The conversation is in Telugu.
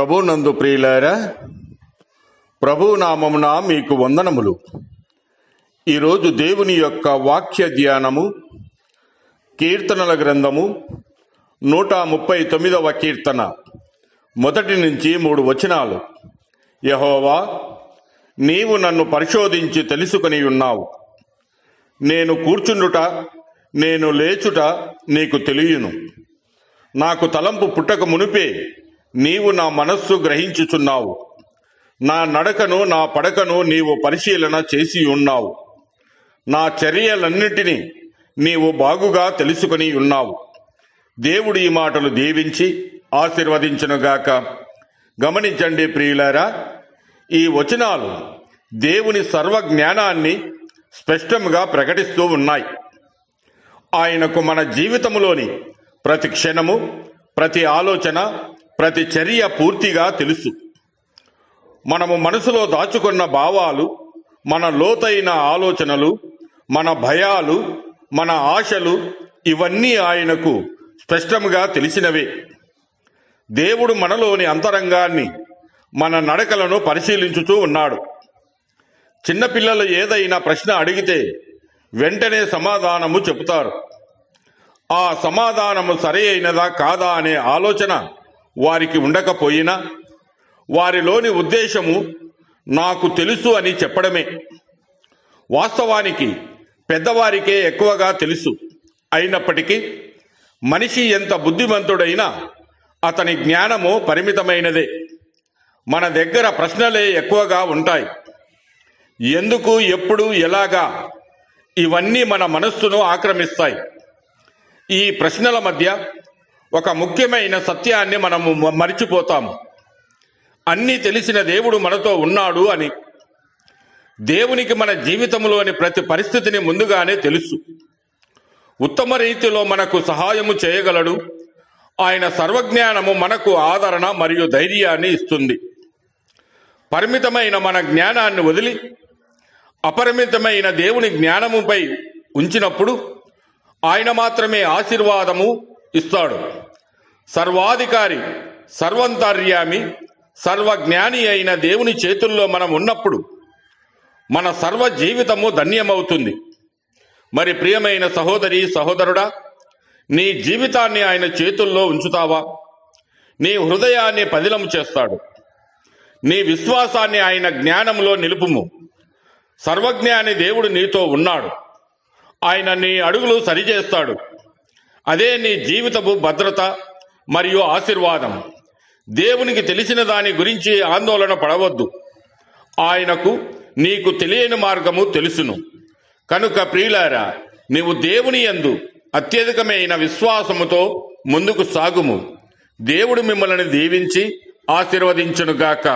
ప్రభునందు ప్రియులారా ప్రభు నామమున మీకు వందనములు. ఈరోజు దేవుని యొక్క వాక్య ధ్యానము కీర్తనల గ్రంథము నూట ముప్పై తొమ్మిదవ కీర్తన మొదటి నుంచి మూడు వచనాలు. యహోవా నీవు నన్ను పరిశోధించి తెలుసుకొని ఉన్నావు. నేను కూర్చుండుట నేను లేచుట నీకు తెలియను. నాకు తలంపు పుట్టక మునిపే నీవు నా మనస్సు గ్రహించుచున్నావు. నా నడకను నా పడకను నీవు పరిశీలన చేసి ఉన్నావు. నా చర్యలన్నిటినీ నీవు బాగుగా తెలుసుకొని ఉన్నావు. దేవుడు ఈ మాటలు దీవించి ఆశీర్వదించునుగాక. గమనించండి ప్రియులారా ఈ వచనాలు దేవుని సర్వ జ్ఞానాన్ని స్పష్టంగా ప్రకటిస్తూ ఉన్నాయి. ఆయనకు మన జీవితంలోని ప్రతి క్షణము ప్రతి ఆలోచన ప్రతి చర్య పూర్తిగా తెలుసు. మనము మనసులో దాచుకున్న భావాలు మన లోతైన ఆలోచనలు మన భయాలు మన ఆశలు ఇవన్నీ ఆయనకు స్పష్టంగా తెలిసినవే. దేవుడు మనలోని అంతరంగాన్ని మన నడకలను పరిశీలించుతూ ఉన్నాడు. చిన్నపిల్లలు ఏదైనా ప్రశ్న అడిగితే వెంటనే సమాధానము చెబుతారు. ఆ సమాధానము సరి అయినదా కాదా అనే ఆలోచన వారికి ఉండకపోయినా వారిలోని ఉద్దేశము నాకు తెలుసు అని చెప్పడమే. వాస్తవానికి పెద్దవారికే ఎక్కువగా తెలుసు. అయినప్పటికీ మనిషి ఎంత బుద్ధిమంతుడైనా అతని జ్ఞానము పరిమితమైనదే. మన దగ్గర ప్రశ్నలే ఎక్కువగా ఉంటాయి. ఎందుకు ఎప్పుడు ఎలాగా ఇవన్నీ మన మనస్సును ఆక్రమిస్తాయి. ఈ ప్రశ్నల మధ్య ఒక ముఖ్యమైన సత్యాన్ని మనము మరిచిపోతాము. అన్నీ తెలిసిన దేవుడు మనతో ఉన్నాడు అని. దేవునికి మన జీవితంలోని ప్రతి పరిస్థితిని ముందుగానే తెలుసు. ఉత్తమ రీతిలో మనకు సహాయము చేయగలడు. ఆయన సర్వజ్ఞానము మనకు ఆదరణ మరియు ధైర్యాన్ని ఇస్తుంది. పరిమితమైన మన జ్ఞానాన్ని వదిలి అపరిమితమైన దేవుని జ్ఞానముపై ఉంచినప్పుడు ఆయన మాత్రమే ఆశీర్వాదము ఇస్తాడు. సర్వాధికారి సర్వంతర్యామి సర్వజ్ఞాని అయిన దేవుని చేతుల్లో మనం ఉన్నప్పుడు మన సర్వ జీవితము ధన్యమవుతుంది. మరి ప్రియమైన సహోదరి సహోదరుడా నీ జీవితాన్ని ఆయన చేతుల్లో ఉంచుతావా? నీ హృదయాన్ని పదిలము చేస్తాడు. నీ విశ్వాసాన్ని ఆయన జ్ఞానంలో నిలుపుము. సర్వజ్ఞాని దేవుడు నీతో ఉన్నాడు. ఆయన నీ అడుగులు సరిచేస్తాడు. అదే నీ జీవితపు భద్రత మరియు ఆశీర్వాదం. దేవునికి తెలిసిన దాని గురించి ఆందోళన పడవద్దు. ఆయనకు నీకు తెలియని మార్గము తెలుసును. కనుక ప్రియులారా నీవు దేవుని యందు అత్యధికమైన విశ్వాసముతో ముందుకు సాగుము. దేవుడు మిమ్మల్ని దీవించి ఆశీర్వదించునుగాక.